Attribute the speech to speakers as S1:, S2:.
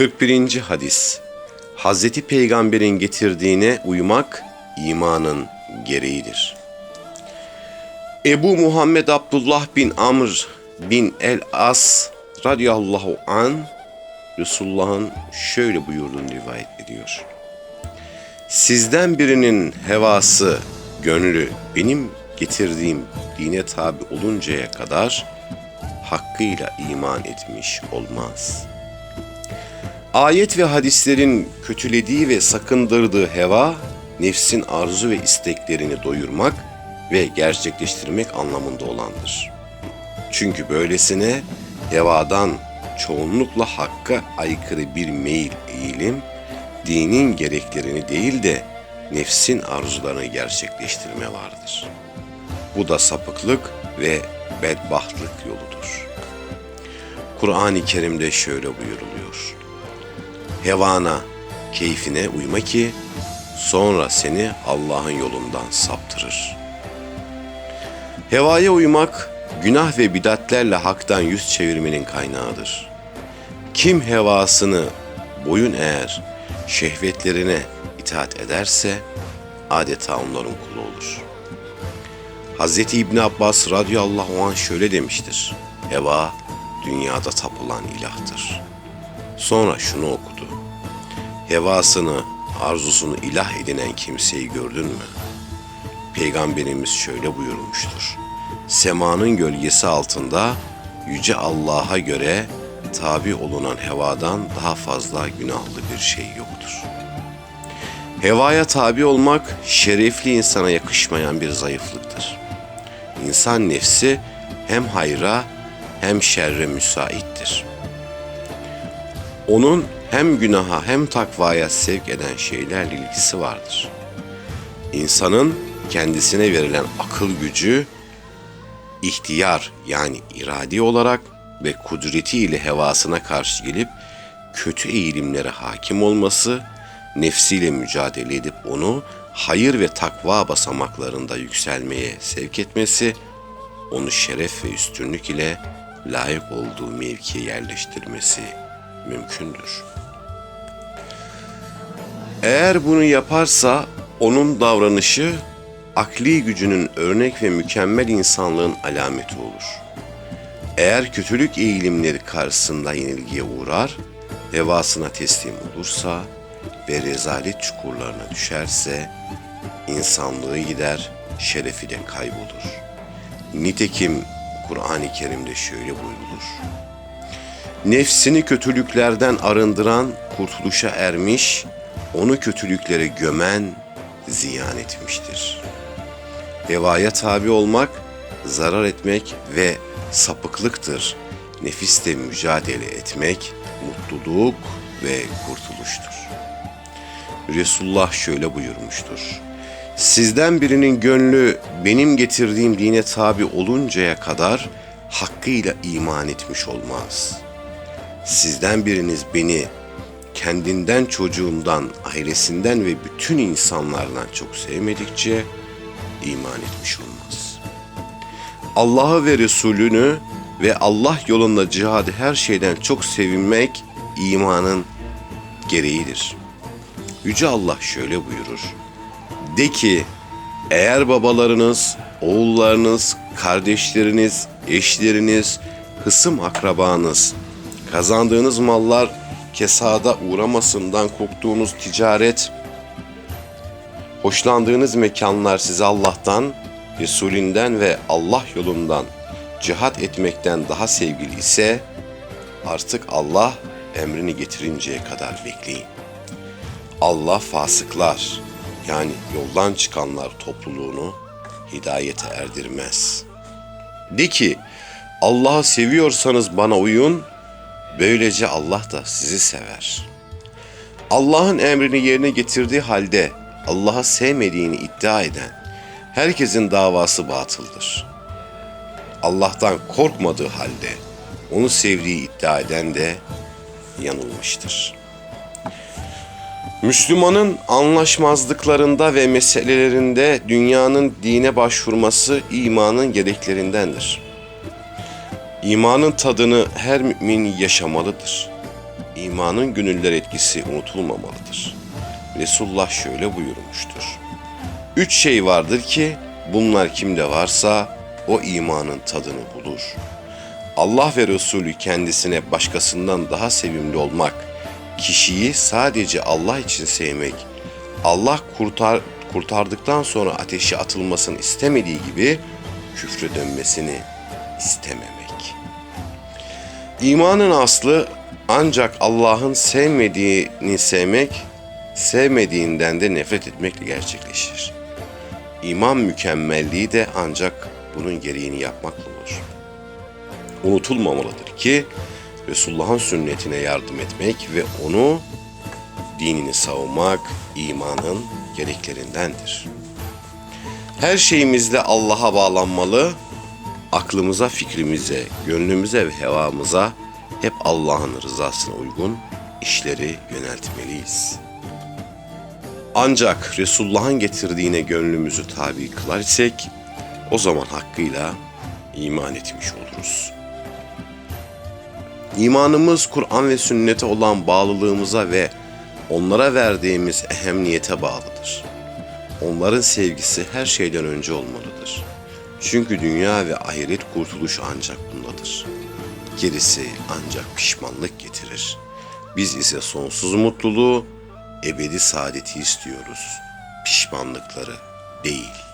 S1: 41. hadis Hazreti Peygamber'in getirdiğine uymak imanın gereğidir. Ebu Muhammed Abdullah bin Amr bin el-As radıyallahu an Resulullah'ın şöyle buyurduğunu rivayet ediyor. Sizden birinin hevası, gönlü benim getirdiğim dine tabi oluncaya kadar hakkıyla iman etmiş olmaz. Ayet ve hadislerin kötülediği ve sakındırdığı heva, nefsin arzu ve isteklerini doyurmak ve gerçekleştirmek anlamında olandır. Çünkü böylesine hevadan çoğunlukla hakka aykırı bir meyil eğilim, dinin gereklerini değil de nefsin arzularını gerçekleştirme vardır. Bu da sapıklık ve bedbahtlık yoludur. Kur'an-ı Kerim'de şöyle buyuruluyor. Hevana, keyfine uyma ki sonra seni Allah'ın yolundan saptırır. Hevaya uymak, günah ve bidatlerle haktan yüz çevirmenin kaynağıdır. Kim hevasını boyun eğer, şehvetlerine itaat ederse adeta onların kulu olur. Hz. İbn Abbas radıyallahu anh şöyle demiştir. Heva dünyada tapılan ilahtır. Sonra şunu okudu. Hevasını, arzusunu ilah edinen kimseyi gördün mü? Peygamberimiz şöyle buyurmuştur. Semanın gölgesi altında yüce Allah'a göre tabi olunan hevadan daha fazla günahlı bir şey yoktur. Hevaya tabi olmak şerefli insana yakışmayan bir zayıflıktır. İnsan nefsi hem hayra hem şerre müsaittir. Onun hem günaha hem takvaya sevk eden şeylerle ilgisi vardır. İnsanın kendisine verilen akıl gücü, ihtiyar yani iradi olarak ve kudretiyle hevasına karşı gelip kötü eğilimlere hakim olması, nefsiyle mücadele edip onu hayır ve takva basamaklarında yükselmeye sevk etmesi, onu şeref ve üstünlük ile layık olduğu mevkiye yerleştirmesi mümkündür. Eğer bunu yaparsa onun davranışı akli gücünün örnek ve mükemmel insanlığın alameti olur. Eğer kötülük eğilimleri karşısında yenilgiye uğrar, hevasına teslim olursa ve rezalet çukurlarına düşerse insanlığı gider, şerefi de kaybolur. Nitekim Kur'an-ı Kerim'de şöyle buyrulur. Nefsini kötülüklerden arındıran kurtuluşa ermiş, onu kötülüklere gömen ziyan etmiştir. Hevaya tabi olmak, zarar etmek ve sapıklıktır. Nefiste mücadele etmek, mutluluk ve kurtuluştur. Resulullah şöyle buyurmuştur. Sizden birinin gönlü benim getirdiğim dine tabi oluncaya kadar hakkıyla iman etmiş olmaz. Sizden biriniz beni kendinden çocuğundan, ailesinden ve bütün insanlardan çok sevmedikçe iman etmiş olmaz. Allah'ı ve Resulünü ve Allah yolunda cihadı her şeyden çok sevinmek imanın gereğidir. Yüce Allah şöyle buyurur. De ki eğer babalarınız, oğullarınız, kardeşleriniz, eşleriniz, hısım akrabanız, kazandığınız mallar kesada uğramasından korktuğunuz ticaret, hoşlandığınız mekanlar size Allah'tan, Resulünden ve Allah yolundan cihat etmekten daha sevgili ise artık Allah emrini getirinceye kadar bekleyin. Allah fasıklar yani yoldan çıkanlar topluluğunu hidayete erdirmez. De ki Allah'ı seviyorsanız bana uyun, böylece Allah da sizi sever. Allah'ın emrini yerine getirdiği halde Allah'ı sevmediğini iddia eden herkesin davası batıldır. Allah'tan korkmadığı halde onu sevdiği iddia eden de yanılmıştır. Müslümanın anlaşmazlıklarında ve meselelerinde dünyanın dine başvurması imanın gereklerindendir. İmanın tadını her mümin yaşamalıdır. imanın gönüller etkisi unutulmamalıdır. Resulullah şöyle buyurmuştur. Üç şey vardır ki bunlar kimde varsa o imanın tadını bulur. Allah ve Resulü kendisine başkasından daha sevimli olmak, kişiyi sadece Allah için sevmek, Allah kurtar, kurtardıktan sonra ateşe atılmasını istemediği gibi küfre dönmesini istememek. İmanın aslı ancak Allah'ın sevmediğini sevmek, sevmediğinden de nefret etmekle gerçekleşir. İman mükemmelliği de ancak bunun gereğini yapmakla olur. Unutulmamalıdır ki Resulullah'ın sünnetine yardım etmek ve onu dinini savunmak imanın gereklerindendir. Her şeyimizde Allah'a bağlanmalı, aklımıza, fikrimize, gönlümüze ve hevamıza hep Allah'ın rızasına uygun işleri yöneltmeliyiz. Ancak Resulullah'ın getirdiğine gönlümüzü tabi kılar isek, o zaman hakkıyla iman etmiş oluruz. İmanımız Kur'an ve sünnete olan bağlılığımıza ve onlara verdiğimiz ehemmiyete bağlıdır. Onların sevgisi her şeyden önce olmalıdır. Çünkü dünya ve ahiret kurtuluş ancak bundadır. Gerisi ancak pişmanlık getirir. Biz ise sonsuz mutluluğu, ebedi saadeti istiyoruz. Pişmanlıkları değil.